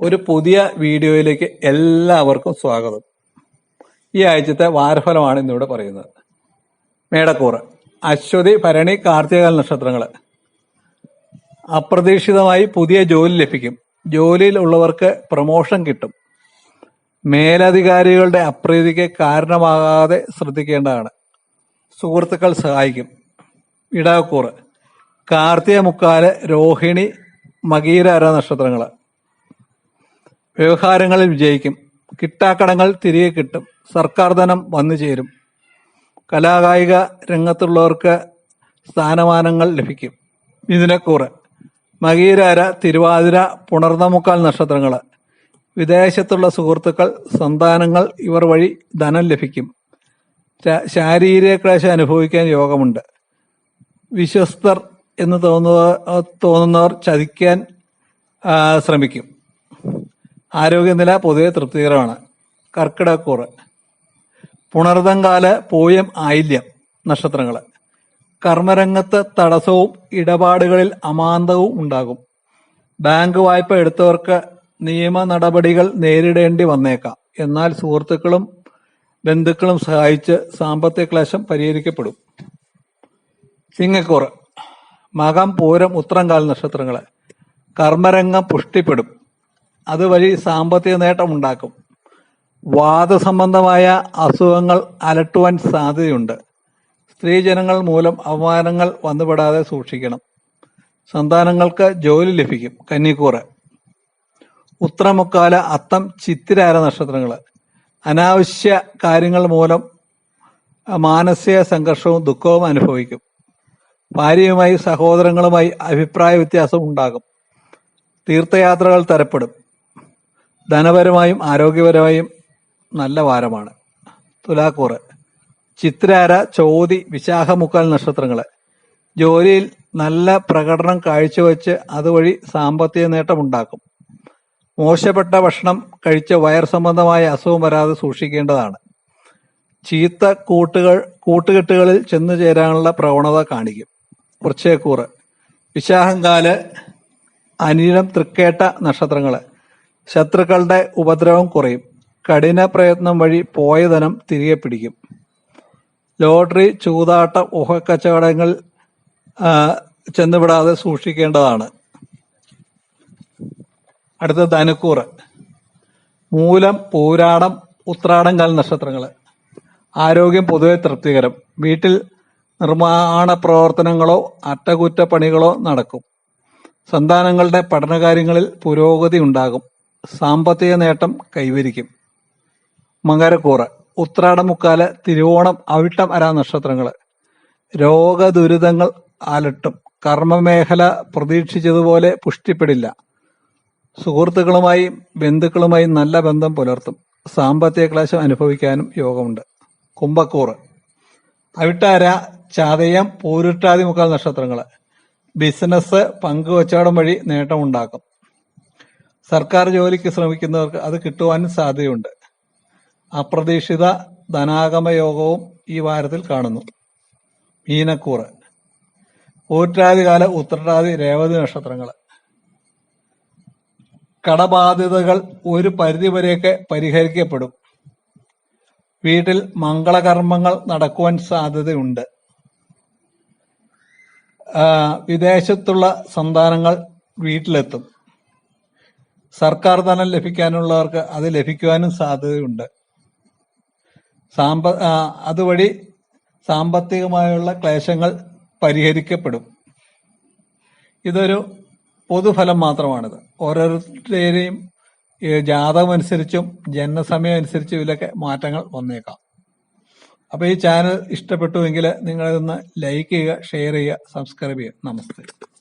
ഒരു പുതിയ വീഡിയോയിലേക്ക് എല്ലാവർക്കും സ്വാഗതം. ഈ ആഴ്ചത്തെ വാരഫലമാണ് ഇന്നിവിടെ പറയുന്നത്. മേടക്കൂറ്. അശ്വതി ഭരണി കാർത്തികകാല നക്ഷത്രങ്ങൾ അപ്രതീക്ഷിതമായി പുതിയ ജോലി ലഭിക്കും. ജോലിയിൽ ഉള്ളവർക്ക് പ്രമോഷൻ കിട്ടും. മേലധികാരികളുടെ അപ്രീതിക്ക് കാരണമാകാതെ ശ്രദ്ധിക്കേണ്ടതാണ്. സുഹൃത്തുക്കൾ സഹായിക്കും. ഇടവക്കൂറ്. കാർത്തിക മുക്കാൽ രോഹിണി മകീര നക്ഷത്രങ്ങൾ വ്യവഹാരങ്ങളിൽ വിജയിക്കും. കിട്ടാക്കടങ്ങൾ തിരികെ കിട്ടും. സർക്കാർ ധനം വന്നു ചേരും. കലാകായിക രംഗത്തുള്ളവർക്ക് സ്ഥാനമാനങ്ങൾ ലഭിക്കും. ഇതിനെക്കൂറ്. മകീരാര തിരുവാതിര പുണർന്നമുക്കാൽ നക്ഷത്രങ്ങൾ വിദേശത്തുള്ള സുഹൃത്തുക്കൾ സന്താനങ്ങൾ ഇവർ വഴി ധനം ലഭിക്കും. ശാരീരിക ക്ലേശം അനുഭവിക്കാൻ യോഗമുണ്ട്. വിശ്വസ്തർ എന്ന് തോന്നുക തോന്നുന്നവർ ചതിക്കാൻ ശ്രമിക്കും. ആരോഗ്യനില പൊതുവെ തൃപ്തികരമാണ്. കർക്കിടക്കൂറ് പുണർതങ്കാല പോയം ആയില്യം നക്ഷത്രങ്ങൾ കർമ്മരംഗത്ത് തടസ്സവും ഇടപാടുകളിൽ അമാന്തവും ഉണ്ടാകും. ബാങ്ക് വായ്പ എടുത്തവർക്ക് നിയമ നടപടികൾ നേരിടേണ്ടി വന്നേക്കാം. എന്നാൽ സുഹൃത്തുക്കളും ബന്ധുക്കളും സഹായിച്ച് സാമ്പത്തിക ക്ലേശം പരിഹരിക്കപ്പെടും. ചിങ്ങക്കൂറ് മകം പൂരം ഉത്രംകാൽ നക്ഷത്രങ്ങൾ കർമ്മരംഗം പുഷ്ടിപ്പെടും. അതുവഴി സാമ്പത്തിക നേട്ടം ഉണ്ടാക്കും. വാദസംബന്ധമായ അസുഖങ്ങൾ അലട്ടുവാൻ സാധ്യതയുണ്ട്. സ്ത്രീജനങ്ങൾ മൂലം അപമാനങ്ങൾ വന്നുപെടാതെ സൂക്ഷിക്കണം. സന്താനങ്ങൾക്ക് ജോലി ലഭിക്കും കന്നിക്കൂറ്. ഉത്രമുക്കാല അത്തം ചിത്തിരാര നക്ഷത്രങ്ങൾ. അനാവശ്യ കാര്യങ്ങൾ മൂലം മാനസിക സംഘർഷവും ദുഃഖവും അനുഭവിക്കും. ഭാര്യയുമായി സഹോദരങ്ങളുമായി അഭിപ്രായ വ്യത്യാസം ഉണ്ടാകും. തീർത്ഥയാത്രകൾ തരപ്പെടും. ധനപരമായും ആരോഗ്യപരമായും നല്ല വാരമാണ്. തുലാക്കൂറ് ചിത്രാര ചോതി വിശാഖമുക്കാൽ നക്ഷത്രങ്ങൾ ജോലിയിൽ നല്ല പ്രകടനം കാഴ്ചവെച്ച് അതുവഴി സാമ്പത്തിക നേട്ടമുണ്ടാക്കും. മോശപ്പെട്ട ഭക്ഷണം കഴിച്ച വയർ സംബന്ധമായ അസുഖം വരാതെ സൂക്ഷിക്കേണ്ടതാണ്. ചീത്ത കൂട്ടുകൾ കൂട്ടുകെട്ടുകളിൽ ചെന്നു ചേരാനുള്ള പ്രവണത കാണിക്കും. വൃക്ഷേക്കൂറ്. വിശാഹങ്കാൽ അനിലം തൃക്കേട്ട നക്ഷത്രങ്ങൾ ശത്രുക്കളുടെ ഉപദ്രവം കുറയും. കഠിന പ്രയത്നം വഴി പോയ ധനം തിരികെ പിടിക്കും. ലോട്ടറി ചൂതാട്ടം ഊഹക്കച്ചവടങ്ങൾ ചെന്നുവിടാതെ സൂക്ഷിക്കേണ്ടതാണ്. അടുത്ത ധനുക്കൂറ്. മൂലം പൂരാടം ഉത്രാടം കാൽ നക്ഷത്രങ്ങൾ ആരോഗ്യം പൊതുവെ തൃപ്തികരം. വീട്ടിൽ നിർമ്മാണ പ്രവർത്തനങ്ങളോ അറ്റകുറ്റപ്പണികളോ നടക്കും. സന്താനങ്ങളുടെ പഠനകാര്യങ്ങളിൽ പുരോഗതി ഉണ്ടാകും. സാമ്പത്തിക നേട്ടം കൈവരിക്കും. മകരക്കൂറ് ഉത്രാടമുക്കാൽ തിരുവോണം അവിട്ടം അര നക്ഷത്രങ്ങൾ രോഗദുരിതങ്ങൾ അലട്ടും. കർമ്മമേഖല പ്രതീക്ഷിച്ചതുപോലെ പുഷ്ടിപ്പെടില്ല. സുഹൃത്തുക്കളുമായും ബന്ധുക്കളുമായും നല്ല ബന്ധം പുലർത്തും. സാമ്പത്തിക ക്ലേശം അനുഭവിക്കാനും യോഗമുണ്ട്. കുംഭക്കൂറ് അവിട്ടാര ചതയം പൂരുട്ടാതി മുക്കാൽ നക്ഷത്രങ്ങൾ ബിസിനസ് പങ്കുവച്ചവടം വഴി നേട്ടമുണ്ടാക്കും. സർക്കാർ ജോലിക്ക് ശ്രമിക്കുന്നവർക്ക് അത് കിട്ടുവാനും സാധ്യതയുണ്ട്. അപ്രതീക്ഷിത ധനാഗമ യോഗവും ഈ വാരത്തിൽ കാണുന്നു. മീനക്കൂറ്. ഊറ്റാതികാല ഉത്രട്ടാതി രേവതി നക്ഷത്രങ്ങൾ. കടബാധ്യതകൾ ഒരു പരിധിവരെയൊക്കെ പരിഹരിക്കപ്പെടും. വീട്ടിൽ മംഗളകർമ്മങ്ങൾ നടക്കുവാൻ സാധ്യതയുണ്ട്. വിദേശത്തുള്ള സന്താനങ്ങൾ വീട്ടിലെത്തും. സർക്കാർ ധനം ലഭിക്കാനുള്ളവർക്ക് അത് ലഭിക്കുവാനും സാധ്യതയുണ്ട്. സാമ്പ അതുവഴി സാമ്പത്തികമായുള്ള ക്ലേശങ്ങൾ പരിഹരിക്കപ്പെടും. ഇതൊരു പൊതുഫലം മാത്രമാണിത്. ഓരോരുത്തരുടെയും ജാതകമനുസരിച്ചും ജനനസമയം അനുസരിച്ചും ഇതിലൊക്കെ മാറ്റങ്ങൾ വന്നേക്കാം. അപ്പോൾ ഈ ചാനൽ ഇഷ്ടപ്പെട്ടുവെങ്കിൽ നിങ്ങളിതൊന്ന് ലൈക്ക് ചെയ്യുക ഷെയർ ചെയ്യുക സബ്സ്ക്രൈബ് ചെയ്യുക. നമസ്തേ.